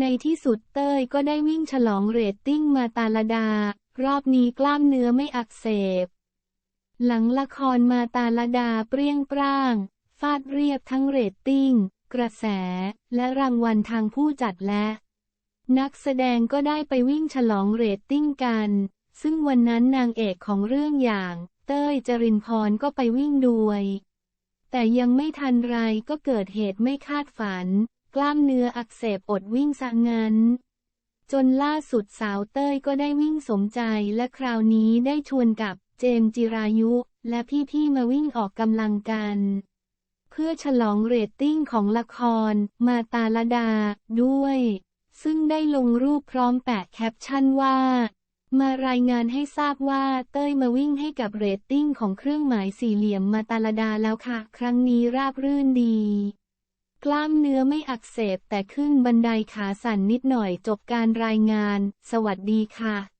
ในที่สุดเต้ยก็ได้วิ่งฉลองเรตติ้งมาตาลดา รอบนี้กล้ามเนื้อไม่อักเสบ หลังละครมาตาลดาเปรี้ยงปร้าง ฟาดเรียบทั้งเรตติ้ง กระแส และรางวัลทางผู้จัดและ นักแสดงก็ได้ไปวิ่งฉลองเรตติ้งกัน ซึ่งวันนั้นนางเอกของเรื่องอย่าง เต้ยจรินพรก็ไปวิ่งด้วย แต่ยังไม่ทันไรก็เกิดเหตุไม่คาดฝัน กล้ามเนื้ออักเสบอดวิ่งซะงั้น จนล่าสุดสาวเต้ยก็ได้วิ่งสมใจและคราวนี้ได้ชวนกับเจมจิรายุ และพี่ๆมาวิ่งออกกำลังกัน เพื่อฉลองเรตติ้งของละคร มาตาลดา ด้วย ซึ่งได้ลงรูปพร้อมแปะแคปชั่นว่า มารายงานให้ทราบว่าเต้ยมาวิ่งให้กับเรตติ้งของเครื่องหมายสี่เหลี่ยมมาตาลดาแล้วค่ะ ครั้งนี้ราบรื่นดี กล้ามเนื้อไม่อักเสบแต่ขึ้นบันไดขาสั่นนิดหน่อยจบการรายงาน สวัสดีค่ะ